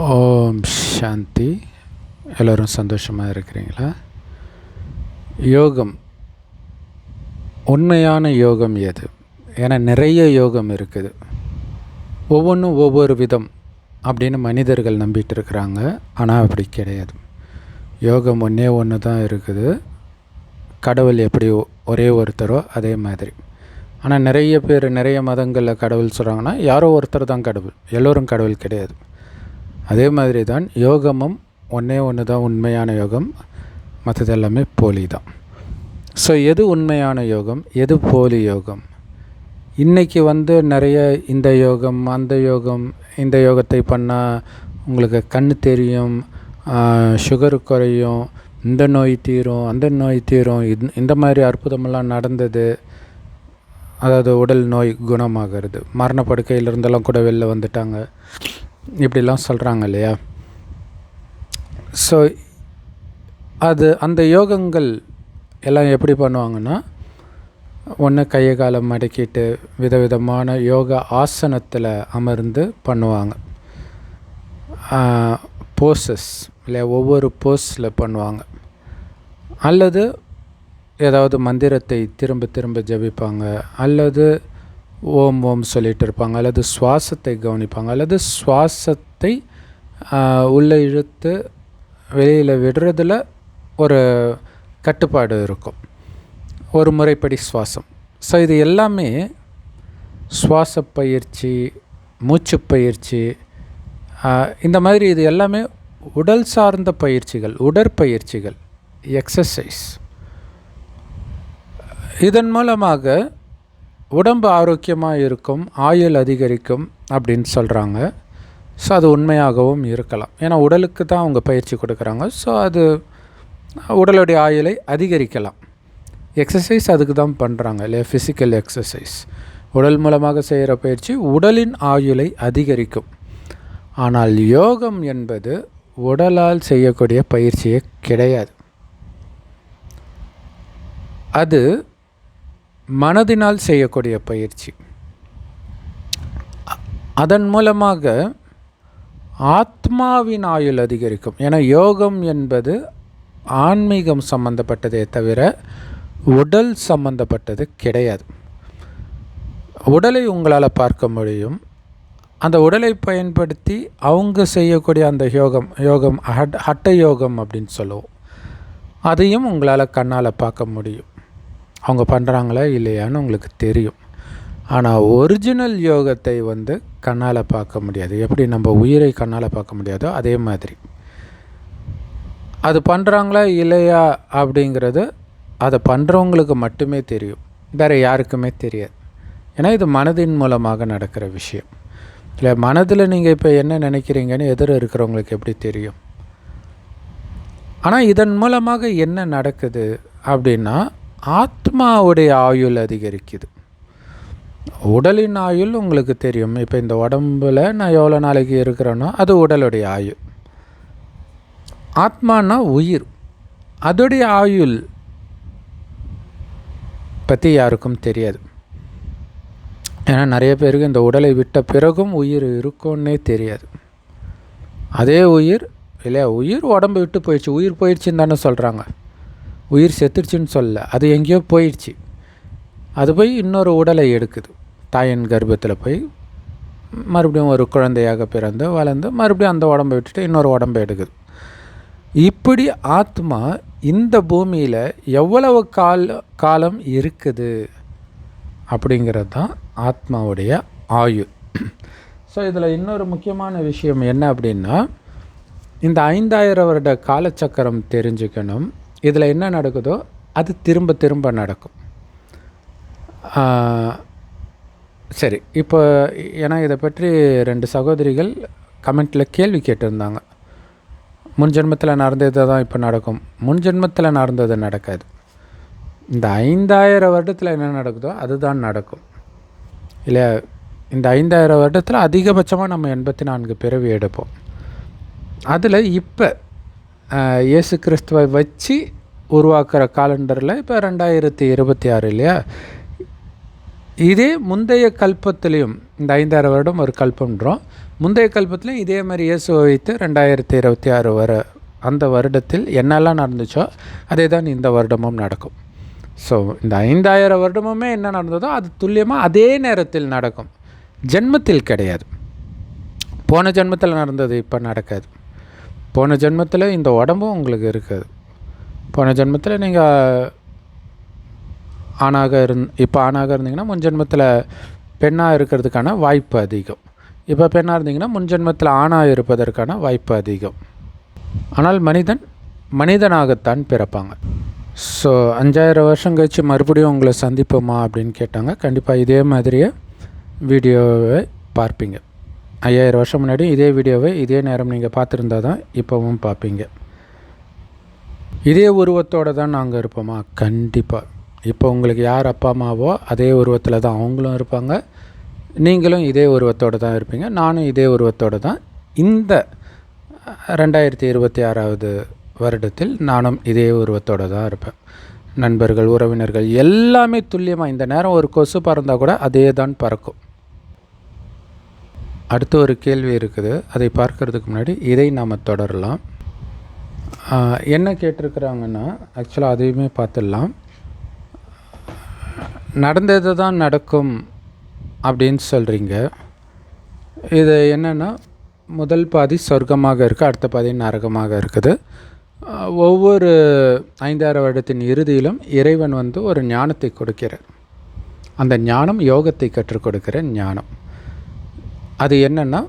ஓம் சாந்தி. எல்லோரும் சந்தோஷமாக இருக்கிறீங்களா? யோகம். உண்மையான யோகம் எது? ஏன்னா நிறைய யோகம் இருக்குது. ஒவ்வொன்றும் ஒவ்வொரு விதம் அப்படின்னு மனிதர்கள் நம்பிட்டு இருக்கிறாங்க. ஆனால் அப்படி கிடையாது. யோகம் ஒன்றே ஒன்று தான் இருக்குது. கடவுள் எப்படி ஒரே ஒருத்தரோ அதே மாதிரி. ஆனால் நிறைய பேர் நிறைய மதங்களில் கடவுள் சொல்கிறாங்கன்னா யாரோ ஒருத்தர் தான் கடவுள். எல்லோரும் கடவுள் கிடையாது. அதே மாதிரி தான் யோகமும் ஒன்றே ஒன்று தான் உண்மையான யோகம் மற்றது எல்லாமே போலி தான் ஸோ எது உண்மையான யோகம்? எது போலி யோகம்? இன்றைக்கி வந்து நிறைய இந்த யோகம் அந்த யோகம் இந்த யோகத்தை பண்ணால் உங்களுக்கு கண் தெரியும் சுகர் குறையும் இந்த நோய் தீரும் அந்த நோய் தீரும் இந்த- மாதிரி அற்புதமெல்லாம் நடந்தது. அதாவது உடல் நோய் குணமாகிறது. மரணப்படுக்கையிலிருந்தெல்லாம் கூட வெளில வந்துட்டாங்க. இப்படிலாம் சொல்கிறாங்க இல்லையா? ஸோ அது அந்த யோகங்கள் எல்லாம் எப்படி பண்ணுவாங்கன்னா ஒன்று கையை காலை மடக்கிட்டு விதவிதமான யோகா ஆசனத்தில் அமர்ந்து பண்ணுவாங்க. போசஸ் இல்லையா? ஒவ்வொரு போஸில் பண்ணுவாங்க. அல்லது ஏதாவது மந்திரத்தை திரும்ப திரும்ப ஜெபிப்பாங்க. அல்லது ஓம் ஓம் சொல்லிகிட்டு இருப்பாங்க அல்லது சுவாசத்தை கவனிப்பாங்க அல்லது சுவாசத்தை உள்ளே இழுத்து வெளியில் விடுறதில் ஒரு கட்டுப்பாடு இருக்கும். ஒரு முறைப்படி சுவாசம். ஸோ இது எல்லாமே சுவாச பயிற்சி மூச்சு பயிற்சி இந்த மாதிரி இது எல்லாமே உடல் சார்ந்த பயிற்சிகள் உடற்பயிற்சிகள் எக்ஸசைஸ் இதன் மூலமாக உடம்பு ஆரோக்கியமாக இருக்கும் ஆயுள் அதிகரிக்கும் அப்படின்னு சொல்கிறாங்க ஸோ அது உண்மையாகவும் இருக்கலாம். ஏன்னா உடலுக்கு தான் அவங்க பயிற்சி கொடுக்குறாங்க. ஸோ அது உடலுடைய ஆயுளை அதிகரிக்கலாம். எக்ஸசைஸ் அதுக்கு தான் பண்ணுறாங்க இல்லையா? ஃபிசிக்கல் எக்ஸசைஸ் உடல் மூலமாக செய்கிற பயிற்சி உடலின் ஆயுளை அதிகரிக்கும். ஆனால் யோகம் என்பது உடலால் செய்யக்கூடிய பயிற்சியே கிடையாது. அது மனதினால் செய்யக்கூடிய பயிற்சி. அதன் மூலமாக ஆத்மாவின் ஆயுள் அதிகரிக்கும். ஏன்னா யோகம் என்பது ஆன்மீகம் சம்பந்தப்பட்டதே தவிர உடல் சம்பந்தப்பட்டது கிடையாது. உடலை உங்களால் பார்க்க முடியும். அந்த உடலை பயன்படுத்தி அவங்க செய்யக்கூடிய அந்த யோகம் யோகம் ஹட் ஹட்ட யோகம் அப்படின்னு சொல்லுவோம். அதையும் உங்களால் கண்ணால் பார்க்க முடியும். அவங்க பண்ணுறாங்களா இல்லையான்னு உங்களுக்கு தெரியும். ஆனால் ஒரிஜினல் யோகத்தை வந்து கண்ணால் பார்க்க முடியாது. எப்படி நம்ம உயிரை கண்ணால் பார்க்க முடியாதோ அதே மாதிரி. அது பண்ணுறாங்களா இல்லையா அப்படிங்கிறது அதை பண்ணுறவங்களுக்கு மட்டுமே தெரியும். வேறு யாருக்குமே தெரியாது. ஏன்னா இது மனதின் மூலமாக நடக்கிற விஷயம். இல்லை மனதில் நீங்கள் இப்போ என்ன நினைக்கிறீங்கன்னு எதிர இருக்கிறவங்களுக்கு எப்படி தெரியும்? ஆனால் இதன் மூலமாக என்ன நடக்குது அப்படின்னா ஆத்மாவுடைய ஆயுள் அதிகரிக்குது. உடலின் ஆயுள் உங்களுக்கு தெரியும். இப்போ இந்த உடம்புல நான் எவ்வளோ நாளைக்கு இருக்கிறேனோ அது உடலுடைய ஆயுள். ஆத்மானா உயிர். அதோடைய ஆயுள் பற்றி யாருக்கும் தெரியாது. ஏன்னா நிறைய பேருக்கு இந்த உடலை விட்ட பிறகும் உயிர் இருக்கும்னே தெரியாது. அதே உயிர் இல்லையா உயிர் உடம்பு விட்டு போயிடுச்சு. உயிர் போயிடுச்சுன்னு தானே சொல்கிறாங்க உயிர் செத்துடுச்சுன்னு சொல்ல அது எங்கேயோ போயிடுச்சு. அது போய் இன்னொரு உடலை எடுக்குது. தாயின் கர்ப்பத்தில் போய் மறுபடியும் ஒரு குழந்தையாக பிறந்து வளர்ந்து மறுபடியும் அந்த உடம்பை விட்டுட்டு இன்னொரு உடம்பை எடுக்குது. இப்படி ஆத்மா இந்த பூமியில் எவ்வளவு கால் காலம் இருக்குது அப்படிங்கிறது தான் ஆத்மாவுடைய ஆயுள் ஸோ இதில் இன்னொரு முக்கியமான விஷயம் என்ன அப்படின்னா இந்த ஐந்தாயிரம் வருட காலச்சக்கரம் தெரிஞ்சுக்கணும். இதில் என்ன நடக்குதோ அது திரும்ப திரும்ப நடக்கும். சரி இப்போ ஏன்னா இதை பற்றி ரெண்டு சகோதரிகள் கமெண்ட்டில் கேள்வி கேட்டிருந்தாங்க. முன் ஜென்மத்தில் நடந்தது தான் இப்போ நடக்கும். முன் ஜென்மத்தில் நடந்தது நடக்காது. இந்த ஐந்தாயிரம் வருடத்தில் என்ன நடக்குதோ அதுதான் நடக்கும். இல்லை இந்த ஐந்தாயிரம் வருடத்தில் அதிகபட்சமாக நம்ம எண்பத்தி நான்கு பிறவி எடுப்போம். அதில் இப்போ இயேசு கிறிஸ்துவை வச்சு உருவாக்குற காலண்டரில் இப்போ ரெண்டாயிரத்தி இருபத்தி ஆறு இல்லையா? இதே முந்தைய கல்பத்திலையும் இந்த ஐந்தாயிரம் வருடம் ஒரு கல்பம்ன்றோம். முந்தைய கல்பத்தில் இதே மாதிரி இயேசுவை வைத்து ரெண்டாயிரத்தி இருபத்தி ஆறு வர அந்த வருடத்தில் என்னெல்லாம் நடந்துச்சோ அதே தான் இந்த வருடமும் நடக்கும். ஸோ இந்த ஐந்தாயிரம் வருடமுமே என்ன நடந்ததோ அது துல்லியமாக அதே நேரத்தில் நடக்கும். ஜென்மத்தில் கிடையாது. போன ஜென்மத்தில் நடந்தது இப்போ நடக்காது. போன ஜென்மத்தில் இந்த உடம்பும் உங்களுக்கு இருக்காது. போன ஜென்மத்தில் நீங்கள் ஆணாக இருந் இப்போ ஆணாக இருந்தீங்கன்னா முன் ஜென்மத்தில் பெண்ணாக இருக்கிறதுக்கான வாய்ப்பு அதிகம். இப்போ பெண்ணாக இருந்தீங்கன்னா முன் ஜென்மத்தில் ஆணாக இருப்பதற்கான வாய்ப்பு அதிகம். ஆனால் மனிதன் மனிதனாகத்தான் பிறப்பாங்க. ஸோ அஞ்சாயிரம் வருஷம் கழித்து மறுபடியும் உங்களை சந்திப்போமா அப்படின்னு கேட்டாங்க. கண்டிப்பாக இதே மாதிரியே வீடியோவை பார்ப்பீங்க. ஐயாயிரம் வருஷம் முன்னாடி இதே வீடியோவை இதே நேரம் நீங்கள் பார்த்துருந்தா தான் இப்போவும் பார்ப்பீங்க. இதே உருவத்தோடு தான் நாங்கள் இருப்போமா? கண்டிப்பாக இப்போ உங்களுக்கு யார் அப்பா அம்மாவோ அதே உருவத்தில் தான் அவங்களும் இருப்பாங்க. நீங்களும் இதே உருவத்தோடு தான் இருப்பீங்க. நானும் இதே உருவத்தோடு தான். இந்த ரெண்டாயிரத்தி இருபத்தி ஆறாவது வருடத்தில் நானும் இதே உருவத்தோடு தான் இருப்பேன். நண்பர்கள் உறவினர்கள் எல்லாமே துல்லியமாக இந்த நேரம் ஒரு கொசு பறந்தால் கூட அதே தான் பறக்கும். அடுத்து ஒரு கேள்வி இருக்குது. அதை பார்க்கறதுக்கு முன்னாடி இதை நாம் தொடரலாம். என்ன கேட்டிருக்கிறாங்கன்னா ஆக்சுவலாக அதையுமே பார்த்துடலாம். நடந்தது தான் நடக்கும் அப்படின்னு சொல்கிறீங்க இது என்னென்னா முதல் பாதி சொர்க்கமாக இருக்குது அடுத்த பாதி நரகமாக இருக்குது. ஒவ்வொரு ஐந்தாறு வருடத்தின் இறுதியிலும் இறைவன் வந்து ஒரு ஞானத்தை கொடுக்கிறார். அந்த ஞானம் யோகத்தை கற்றுக் கொடுக்கிற ஞானம். அது என்னென்னா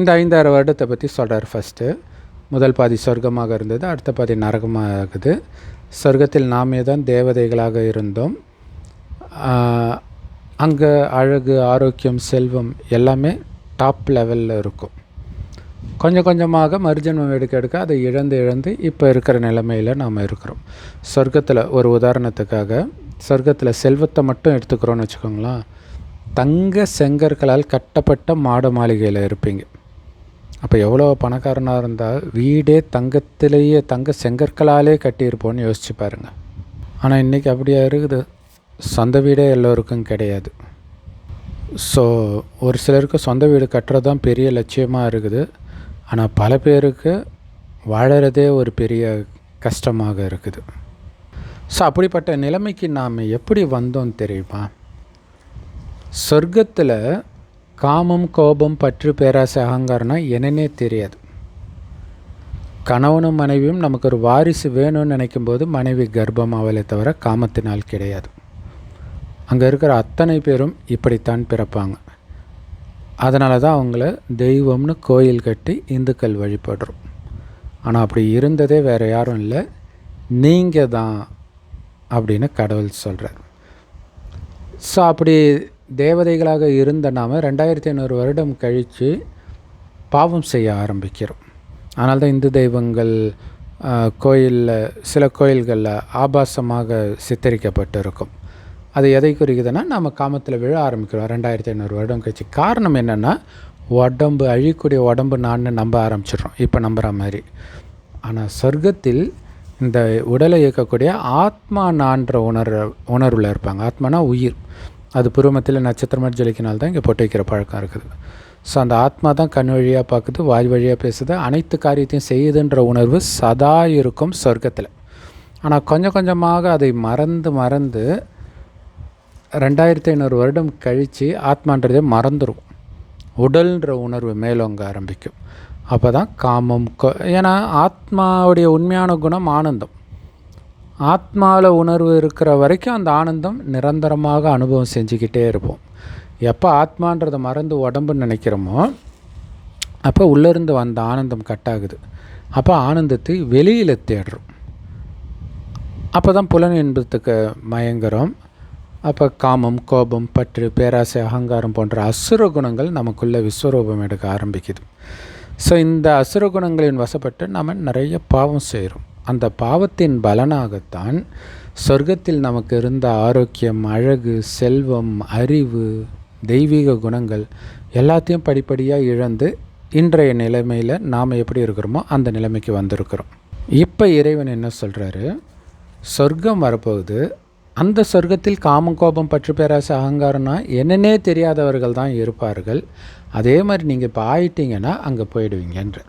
இந்த ஐந்தாயிரம் வருடத்தை பற்றி சொல்கிறார் ஃபஸ்ட்டு முதல் பாதி சொர்க்கமாக இருந்தது அடுத்த பாதி நரகமாக இருக்குது சொர்க்கத்தில் நாமே தான் தேவதைகளாக இருந்தோம். அங்கே அழகு ஆரோக்கியம் செல்வம் எல்லாமே டாப் லெவலில் இருக்கும். கொஞ்சம் கொஞ்சமாக மறுஜன்மம் எடுக்க எடுக்க அதை இழந்து இழந்து இப்போ இருக்கிற நிலைமையில் நாம் இருக்கிறோம். சொர்க்கத்தில் ஒரு உதாரணத்துக்காக சொர்க்கத்தில் செல்வத்தை மட்டும் எடுத்துக்கிறோன்னு வச்சுக்கோங்களேன். தங்க செங்கற்களால் கட்டப்பட்ட மாட மாளிகையில் இருப்பீங்க. அப்போ எவ்வளோ பணக்காரனாக இருந்தால் வீடே தங்கத்திலேயே தங்க செங்கற்களாலே கட்டியிருப்போன்னு யோசிச்சு பாருங்கள் ஆனால் இன்றைக்கி அப்படியா இருக்குது? சொந்த வீடே எல்லோருக்கும் கிடையாது. ஸோ ஒரு சிலருக்கு சொந்த வீடு கட்டுறது தான் பெரிய லட்சியமாக இருக்குது. ஆனால் பல பேருக்கு வாழறதே ஒரு பெரிய கஷ்டமாக இருக்குது. ஸோ அப்படிப்பட்ட நிலைமைக்கு நாம் எப்படி வந்தோம் தெரியுமா? சொர்க்கத்தில் காமம் கோபம் பற்று பேராசை அகங்காரம்னா என்னன்னே தெரியாது. கணவனும் மனைவியும் நமக்கு ஒரு வாரிசு வேணும்னு நினைக்கும்போது மனைவி கர்ப்பம் அவளை தவிர காமத்தினால் கிடையாது. அங்கே இருக்கிற அத்தனை பேரும் இப்படித்தான் பிறப்பாங்க. அதனால தான் அவங்கள தெய்வம்னு கோயில் கட்டி இந்துக்கள் வழிபடுறோம். ஆனால் அப்படி இருந்ததே வேறு யாரும் இல்லை. நீங்கள் தான் அப்படின்னு கடவுள் சொல்கிறார் ஸோ அப்படி தேவதைகளாக இருந்த நாம் ரெண்டாயிரத்தி ஐநூறு வருடம் கழித்து பாவம் செய்ய ஆரம்பிக்கிறோம். ஆனால் தான் இந்து தெய்வங்கள் கோயிலில் சில கோயில்களில் ஆபாசமாக சித்தரிக்கப்பட்டு இருக்கும் அது எதை குறிக்குதுன்னா நம்ம காமத்தில் விழ ஆரம்பிக்கிறோம் ரெண்டாயிரத்தி ஐநூறு வருடம் கழிச்சு. காரணம் என்னென்னா உடம்பு அழிக்கூடிய உடம்பு நான் நம்ப ஆரம்பிச்சிடுறோம். இப்போ நம்புகிற மாதிரி. ஆனால் சொர்க்கத்தில் இந்த உடலை இயக்கக்கூடிய ஆத்மா நான்ற உணர் உணர்வில் இருப்பாங்க. ஆத்மானா உயிர். அது புருவமத்தில் நட்சத்திரமாக ஜொலிக்கினால் தான் இங்கே பொட்டு வைக்கிற பழக்கம் இருக்குது. ஸோ அந்த ஆத்மா தான் கண் வழியாக பார்க்குது வாய் வழியாக பேசுது அனைத்து காரியத்தையும் செய்யுதுன்ற உணர்வு சதா இருக்கும் சொர்க்கத்தில். ஆனால் கொஞ்சம் கொஞ்சமாக அதை மறந்து மறந்து ரெண்டாயிரத்தி ஐநூறு வருடம் கழித்து ஆத்மான்றதே மறந்துடும் உடல்ன்ற உணர்வு மேலோங்க ஆரம்பிக்கும். அப்போ தான் காமம் கொ- ஏன்னா ஆத்மாவுடைய உண்மையான குணம் ஆனந்தம். ஆத்மாவில் உணர்வு இருக்கிற வரைக்கும் அந்த ஆனந்தம் நிரந்தரமாக அனுபவம் செஞ்சுக்கிட்டே இருப்போம். எப்போ ஆத்மான்றதை மறந்து உடம்புன்னு நினைக்கிறோமோ அப்போ உள்ளேருந்து வந்த ஆனந்தம் கட் ஆகுது. அப்போ ஆனந்தத்தை வெளியில் தேடுறோம். அப்போ தான் புலன் இன்பத்துக்கு மயங்குறோம். அப்போ காமம் கோபம் பற்று பேராசை அகங்காரம் போன்ற அசுர குணங்கள் நமக்குள்ளே விஸ்வரூபம் எடுக்க ஆரம்பிக்குது. ஸோ இந்த அசுர குணங்களின் வசப்பட்டு நம்ம நிறைய பாவம் செய்கிறோம் அந்த பாவத்தின் பலனாகத்தான் சொர்க்கத்தில் நமக்கு இருந்த ஆரோக்கியம் அழகு செல்வம் அறிவு தெய்வீக குணங்கள் எல்லாத்தையும் படிப்படியாக இழந்து இன்றைய நிலைமையில் நாம் எப்படி இருக்கிறோமோ அந்த நிலைமைக்கு வந்திருக்கிறோம். இப்போ இறைவன் என்ன சொல்கிறாரு சொர்க்கம் வரப்போகுது. அந்த சொர்க்கத்தில் காமம் கோபம் பற்று பேராசை அகங்காரம்னா என்னன்னே தெரியாதவர்கள் தான் இருப்பார்கள். அதே மாதிரி நீங்கள் இப்போ ஆயிட்டீங்கன்னா அங்கே போயிடுவீங்கன்ற.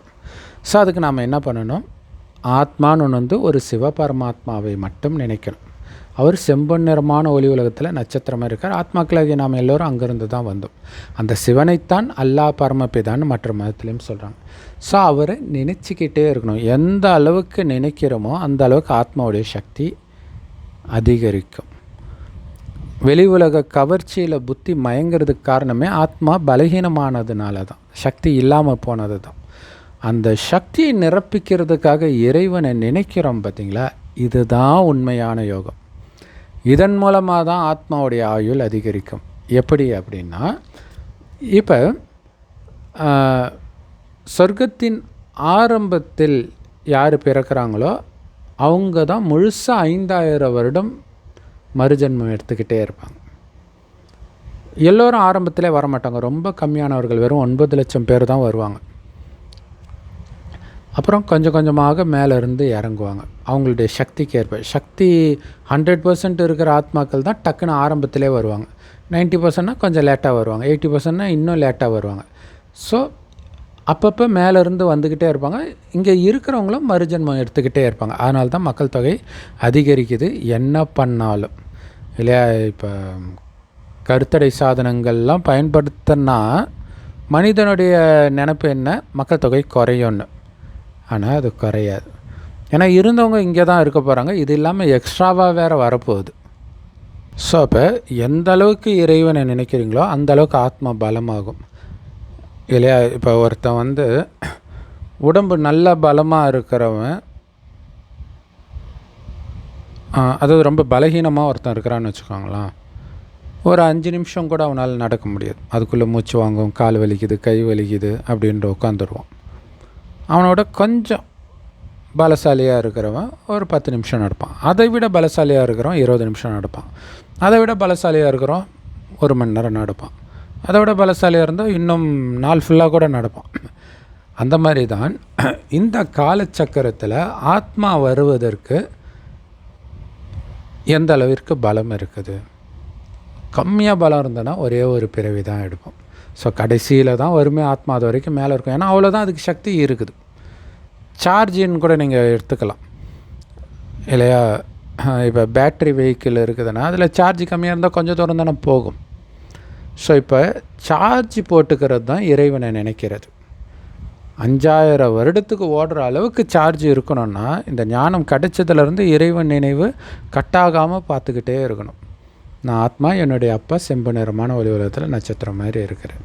ஸோ அதுக்கு நாம் என்ன பண்ணணும்? ஆத்மான்னு ஒன்று வந்து ஒரு சிவபரமாத்மாவை மட்டும் நினைக்கணும். அவர் செம்பன் நிறமான ஒளி உலகத்தில் நட்சத்திரமாக இருக்கார். ஆத்மாக்களாகிய நாம் எல்லோரும் அங்கேருந்து தான் வந்தோம். அந்த சிவனைத்தான் அல்லா பரமபிதான்னு மற்ற மதத்துலேயும் சொல்கிறாங்க ஸோ அவரை நினச்சிக்கிட்டே இருக்கணும். எந்த அளவுக்கு நினைக்கிறோமோ அந்த அளவுக்கு ஆத்மாவுடைய சக்தி அதிகரிக்கும். வெளி உலக கவர்ச்சியில் புத்தி மயங்கிறதுக்கு காரணமே ஆத்மா பலகீனமானதுனால தான் சக்தி இல்லாமல் போனது தான் அந்த சக்தியை நிரப்பிக்கிறதுக்காக இறைவனை நினைக்கிறோம் பார்த்தீங்களா? இதுதான் உண்மையான யோகம். இதன் மூலமாக தான் ஆத்மாவுடைய ஆயுள் அதிகரிக்கும். எப்படி அப்படின்னா இப்போ சொர்க்கத்தின் ஆரம்பத்தில் யார் பிறக்கிறாங்களோ அவங்க தான் முழுசாக ஐந்தாயிரம் வருடம் மறுஜன்மம் எடுத்துக்கிட்டே இருப்பாங்க. எல்லோரும் ஆரம்பத்திலே வரமாட்டாங்க. ரொம்ப கம்மியானவர்கள் வெறும் ஒன்பது லட்சம் பேர் தான் வருவாங்க. அப்புறம் கொஞ்சம் கொஞ்சமாக மேலே இருந்து இறங்குவாங்க. அவங்களுடைய சக்திக்கு ஏற்ப சக்தி ஹண்ட்ரட் பர்சன்ட் இருக்கிற ஆத்மாக்கள் தான் டக்குன்னு ஆரம்பத்திலே வருவாங்க. நைன்ட்டி பர்சன்ட்னா கொஞ்சம் லேட்டாக வருவாங்க. எயிட்டி பர்சன்ட்னா இன்னும் லேட்டாக வருவாங்க. ஸோ அப்பப்போ மேலேருந்து வந்துக்கிட்டே இருப்பாங்க. இங்கே இருக்கிறவங்களும் மறுஜன்மம் எடுத்துக்கிட்டே இருப்பாங்க. அதனால தான் மக்கள் தொகை அதிகரிக்குது. என்ன பண்ணாலும். இல்லையா? இப்போ கருத்தடை சாதனங்கள்லாம் பயன்படுத்தினா மனிதனுடைய நினப்பு என்ன? மக்கள் தொகை குறையும்னு. ஆனால் அது குறையாது. ஏன்னா இருந்தவங்க இங்கே தான் இருக்க போகிறாங்க இது இல்லாமல் எக்ஸ்ட்ராவாக வேறு வரப்போகுது. ஸோ அப்போ எந்த அளவுக்கு இறைவனை நினைக்கிறீங்களோ அந்த அளவுக்கு ஆத்மா பலமாகும். இல்லையா? இப்போ ஒருத்தன் வந்து உடம்பு நல்ல பலமாக இருக்கிறவன் அதாவது ரொம்ப பலகீனமாக ஒருத்தன் இருக்கிறான்னு வச்சுக்கோங்களேன். ஒரு அஞ்சு நிமிஷம் கூட அவனால் நடக்க முடியாது. அதுக்குள்ளே மூச்சு வாங்கும் கால் வலிக்குது கை வலிக்குது அப்படின்ற உட்காந்துருவான் அவனோட கொஞ்சம் பலசாலியாக இருக்கிறவன் ஒரு பத்து நிமிஷம் நடப்பான். அதை விட பலசாலியாக இருக்கிறவன் இருபது நிமிஷம் நடப்பான். அதை விட பலசாலியாக இருக்கிறோம் ஒரு மணி நேரம் நடப்பான். அதை விட பலசாலியாக இருந்தால் இன்னும் நாள் ஃபுல்லாக கூட நடப்பான். அந்த மாதிரி தான் இந்த காலச்சக்கரத்தில் ஆத்மா வருவதற்கு எந்த அளவிற்கு பலம் இருக்குது? கம்மியாக பலம் இருந்ததுன்னா ஒரே ஒரு பிறவி தான் எடுப்போம். ஸோ கடைசியில் தான் வறுமை ஆத்மா அது வரைக்கும் மேலே இருக்கும். ஏன்னா அவ்வளோதான் அதுக்கு சக்தி இருக்குது. சார்ஜின்னு கூட நீங்கள் எடுத்துக்கலாம். இல்லையா? இப்போ பேட்ரி வெஹிக்கிள் இருக்குதுன்னா அதில் சார்ஜ் கம்மியாக இருந்தால் கொஞ்சம் தூரம் தானே போகும். ஸோ இப்போ சார்ஜ் போட்டுக்கிறது தான் இறைவனை நினைக்கிறது. அஞ்சாயிரம் வருடத்துக்கு ஓடுற அளவுக்கு சார்ஜ் இருக்கணும்னா இந்த ஞானம் கிடைச்சதுலேருந்து இறைவன் நினைவு கட்டாகாமல் பார்த்துக்கிட்டே இருக்கணும். நான் ஆத்மா என்னுடைய அப்பா செம்பு நிறமான ஒளி உலகத்தில் நட்சத்திரம் மாதிரி இருக்கிறேன்.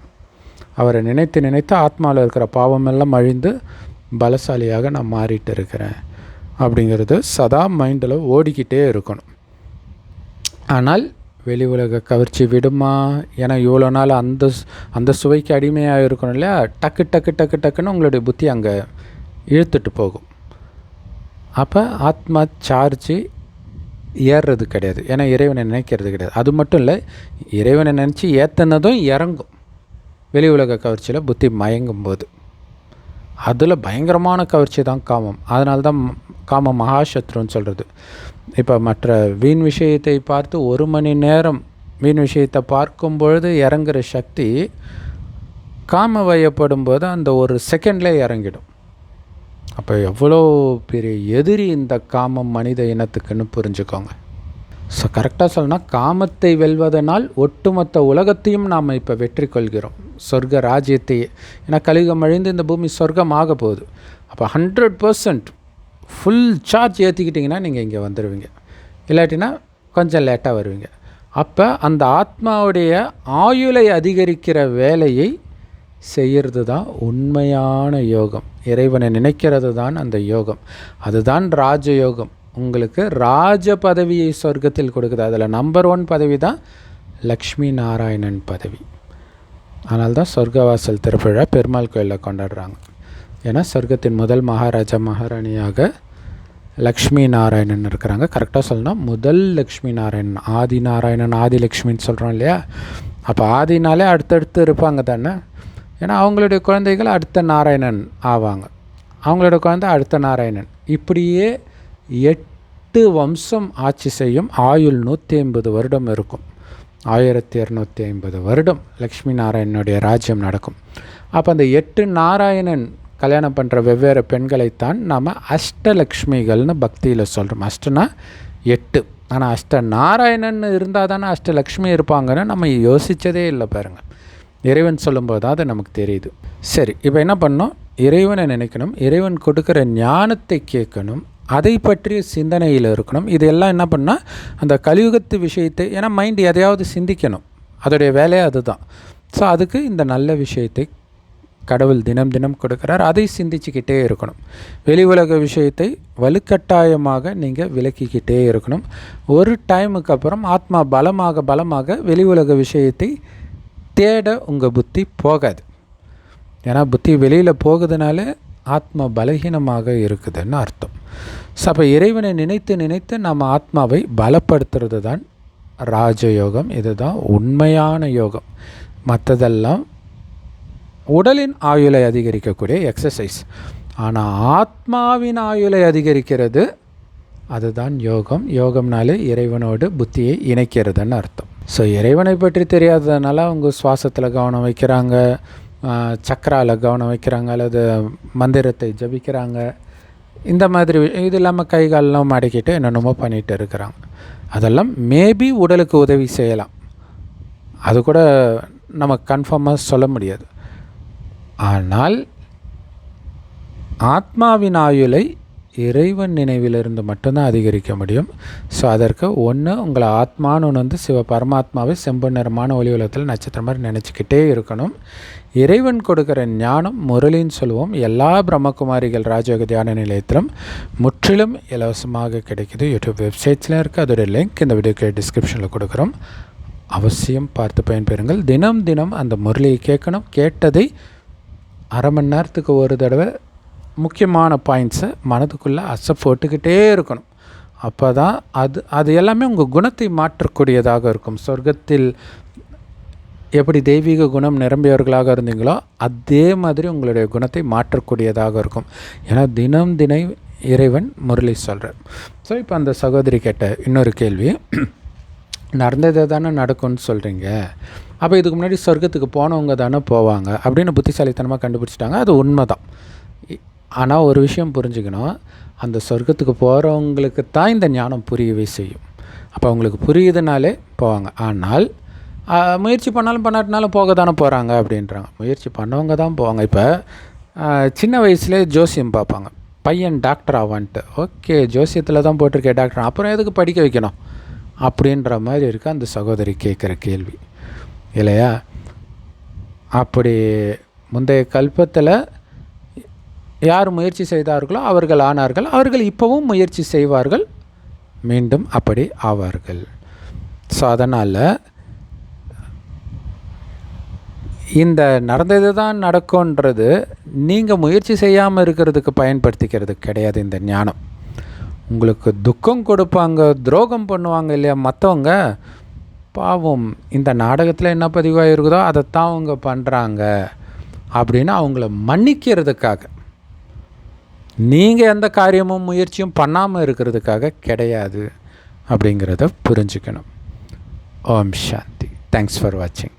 அவரை நினைத்து நினைத்து ஆத்மாவில் இருக்கிற பாவமெல்லாம் அழிந்து பலசாலியாக நான் மாறிட்டு இருக்கிறேன். அப்படிங்கிறது சதா மைண்டில் ஓடிக்கிட்டே இருக்கணும். ஆனால் வெளி உலக கவர்ச்சி விடுமா? ஏன்னா இவ்வளோ நாள் அந்த அந்த சுவைக்கு அடிமையாக இருக்கணும் இல்லையா? டக்கு டக்கு டக்கு டக்குன்னு உங்களுடைய புத்தி அங்கே இழுத்துட்டு போகும். அப்போ ஆத்மா சார்ஜி ஏறுறது கிடையாது. ஏன்னா இறைவனை நினைக்கிறது கிடையாது. அது மட்டும் இல்லை இறைவனை நினச்சி ஏற்றினதும் இறங்கும். வெளி உலக கவர்ச்சியில் புத்தி மயங்கும் போது அதில் பயங்கரமான கவர்ச்சி தான் காமம். அதனால தான் காமம் மகாசத்ருன்னு சொல்கிறது இப்போ மற்ற வீண் விஷயத்தை பார்த்து ஒரு மணி நேரம் வீண் விஷயத்தை பார்க்கும் பொழுது இறங்குற சக்தி காம வயப்படும் போது அந்த ஒரு செகண்ட்லேயே இறங்கிடும். அப்போ எவ்வளோ பெரிய எதிரி இந்த காமம் மனித இனத்துக்குன்னு புரிஞ்சுக்கோங்க. ஸோ கரெக்டாக சொல்லணும்னா காமத்தை வெல்வதனால் ஒட்டுமொத்த உலகத்தையும் நாம் இப்போ வெற்றி கொள்கிறோம் சொர்க்க ராஜ்யத்தையே ஏன்னா கலிகம் அழிந்து இந்த பூமி சொர்க்கம் ஆக போகுது. அப்போ ஹண்ட்ரட் பர்சன்ட் ஃபுல் சார்ஜ் ஏற்றிக்கிட்டிங்கன்னா நீங்கள் இங்கே வந்துடுவீங்க இல்லாட்டினா கொஞ்சம் லேட்டாக வருவீங்க. அப்போ அந்த ஆத்மாவுடைய ஆயுளை அதிகரிக்கிற வேலையை செய்கிறது தான் உண்மையான யோகம். இறைவனை நினைக்கிறது தான் அந்த யோகம். அதுதான் ராஜயோகம். உங்களுக்கு ராஜ பதவியை சொர்க்கத்தில் கொடுக்குது. அதில் நம்பர் ஒன் பதவி தான் லக்ஷ்மி நாராயணன் பதவி. அதனால தான் சொர்க்கவாசல் திருவிழா பெருமாள் கோயிலில் கொண்டாடுறாங்க. ஏன்னா சொர்க்கத்தின் முதல் மகாராஜா மகாராணியாக லக்ஷ்மி நாராயணன் இருக்கிறாங்க. கரெக்டாக சொல்லணும் முதல் லக்ஷ்மி நாராயணன் ஆதி நாராயணன் ஆதி லக்ஷ்மின்னு சொல்கிறோம் இல்லையா? அப்போ ஆதினாலே அடுத்தடுத்து இருப்பாங்க தானே? ஏன்னா அவங்களுடைய குழந்தைகள் அடுத்த நாராயணன் ஆவாங்க. அவங்களோட குழந்தை அடுத்த நாராயணன். இப்படியே எட்டு வம்சம் ஆட்சி செய்யும் ஆயுள் நூற்றி ஐம்பது வருடம் இருக்கும். ஆயிரத்தி இரநூத்தி ஐம்பது வருடம் லக்ஷ்மி நாராயணனுடைய ராஜ்யம் நடக்கும். அப்போ அந்த எட்டு நாராயணன் கல்யாணம் பண்ணுற வெவ்வேறு பெண்களைத்தான் நாம் அஷ்டலக்ஷ்மிகள்னு பக்தியில் சொல்கிறோம் அஷ்டனா எட்டு. ஆனால் அஷ்ட நாராயணன் இருந்தால் தானே அஷ்டலக்ஷ்மி இருப்பாங்கன்னு நம்ம யோசித்ததே இல்லை பாருங்கள் இறைவன் சொல்லும்போது தான் அது நமக்கு தெரியுது. சரி இப்போ என்ன பண்ணோம் இறைவனை நினைக்கணும். இறைவன் கொடுக்குற ஞானத்தை கேட்கணும். அதை பற்றிய சிந்தனையில் இருக்கணும். இதெல்லாம் என்ன பண்ணால் அந்த கலியுகத்து விஷயத்தை ஏன்னா மைண்ட் எதையாவது சிந்திக்கணும். அதோடைய வேலையே அதுதான். ஸோ அதுக்கு இந்த நல்ல விஷயத்தை கடவுள் தினம் தினம் கொடுக்குறார். அதை சிந்திச்சுக்கிட்டே இருக்கணும். வெளி உலக விஷயத்தை வலுக்கட்டாயமாக நீங்கள் விலக்கிக்கிட்டே இருக்கணும். ஒரு டைமுக்கு அப்புறம் ஆத்மா பலமாக பலமாக வெளி உலக விஷயத்தை தேட உங்கள் புத்தி போகாது. ஏன்னா புத்தி வெளியில் போகுதுனாலே ஆத்மா பலகீனமாக இருக்குதுன்னு அர்த்தம். ஸோ அப்போ இறைவனை நினைத்து நினைத்து நம்ம ஆத்மாவை பலப்படுத்துறது தான் ராஜயோகம். இதுதான் உண்மையான யோகம். மற்றதெல்லாம் உடலின் ஆயுளை அதிகரிக்கக்கூடிய எக்ஸசைஸ் ஆனால் ஆத்மாவின் ஆயுளை அதிகரிக்கிறது அதுதான் யோகம். யோகம்னாலே இறைவனோடு புத்தியை இணைக்கிறதுன்னு அர்த்தம். ஸோ இறைவனை பற்றி தெரியாததுனால அவங்க சுவாசத்தில் கவனம் வைக்கிறாங்க. சக்கராவில் கவனம் வைக்கிறாங்க அல்லது மந்திரத்தை ஜபிக்கிறாங்க. இந்த மாதிரி இது இல்லாமல் கை காலெலாம் மடக்கிட்டு என்னென்னமோ பண்ணிகிட்டு இருக்கிறாங்க. அதெல்லாம் மேபி உடலுக்கு உதவி செய்யலாம். அது கூட நம்ம கன்ஃபார்மாக சொல்ல முடியாது. ஆனால் ஆத்மாவின் ஆயுளை இறைவன் நினைவிலிருந்து மட்டும்தான் அதிகரிக்க முடியும். ஸோ அதற்கு ஒன்று உங்களை ஆத்மான்னு ஒன்று வந்து சிவ பரமாத்மாவை செம்பு நிறமான ஒளி உலகத்தில் நட்சத்திரம் மாதிரி நினச்சிக்கிட்டே இருக்கணும். இறைவன் கொடுக்குற ஞானம் முரளின்னு சொல்லுவோம். எல்லா பிரம்மகுமாரிகள் ராஜயோக தியான நிலையத்திலும் முற்றிலும் இலவசமாக கிடைக்குது. யூடியூப் வெப்சைட்ஸ்லாம் இருக்குது அதோடய லிங்க் இந்த வீடியோக்கு டிஸ்கிரிப்ஷனில் கொடுக்குறோம். அவசியம் பார்த்து பயன்பெறுங்கள். தினம் தினம் அந்த முரளியை கேட்கணும். கேட்டதை அரை மணி நேரத்துக்கு ஒரு தடவை முக்கியமான பாயிண்ட்ஸை மனதுக்குள்ளே அசை போட்டுக்கிட்டே இருக்கணும். அப்போ தான் அது அது எல்லாமே உங்கள் குணத்தை மாற்றக்கூடியதாக இருக்கும். சொர்க்கத்தில் எப்படி தெய்வீக குணம் நிரம்பியவர்களாக இருந்தீங்களோ அதே மாதிரி உங்களுடைய குணத்தை மாற்றக்கூடியதாக இருக்கும். ஏன்னா தினம் தினை இறைவன் முரளி சொல்கிறார் ஸோ இப்போ அந்த சகோதரி கேட்ட இன்னொரு கேள்வி. நடந்ததை தானே நடக்கும்னு சொல்கிறீங்க அப்போ இதுக்கு முன்னாடி சொர்க்கத்துக்கு போனவங்க தானே போவாங்க அப்படின்னு புத்திசாலித்தனமாக கண்டுபிடிச்சிட்டாங்க. அது உண்மை தான் ஆனால் ஒரு விஷயம் புரிஞ்சுக்கணும். அந்த சொர்க்கத்துக்கு போகிறவங்களுக்கு தான் இந்த ஞானம் புரியவே செய்யும். அப்போ அவங்களுக்கு புரியுதுனாலே போவாங்க. ஆனால் முயற்சி பண்ணாலும் பண்ணாட்டினாலும் போக தானே போகிறாங்க அப்படின்றாங்க. முயற்சி பண்ணவங்க தான் போவாங்க. இப்போ சின்ன வயசுலேயே ஜோசியம் பார்ப்பாங்க. பையன் டாக்டர் ஆவான்ட்டு. ஓகே ஜோசியத்தில் தான் போட்டிருக்கேன் டாக்டர். அப்புறம் எதுக்கு படிக்க வைக்கணும்? அப்படின்ற மாதிரி இருக்குது அந்த சகோதரி கேட்குற கேள்வி. இல்லையா? அப்படி முந்தைய கல்பத்தில் யார் முயற்சி செய்தார்களோ அவர்கள் ஆனார்கள். அவர்கள் இப்போவும் முயற்சி செய்வார்கள். மீண்டும் அப்படி ஆவார்கள். ஸோ அதனால் இந்த நடந்தது தான் நடக்கும்ன்றது நீங்கள் முயற்சி செய்யாமல் இருக்கிறதுக்கு பயன்படுத்திக்கிறது கிடையாது இந்த ஞானம். உங்களுக்கு துக்கம் கொடுப்பாங்க துரோகம் பண்ணுவாங்க இல்லையா மற்றவங்க பாவம் இந்த நாடகத்தில் என்ன பதிவாக இருக்குதோ அதைத்தான் அவங்க பண்ணுறாங்க அப்படின்னு அவங்கள மன்னிக்கிறதுக்காக. நீங்கள் எந்த காரியமும் முயற்சியும் பண்ணாமல் இருக்கிறதுக்காக கிடையாது அப்படிங்கிறத புரிஞ்சுக்கணும். ஓம் சாந்தி. தேங்க்ஸ் ஃபார் வாட்சிங்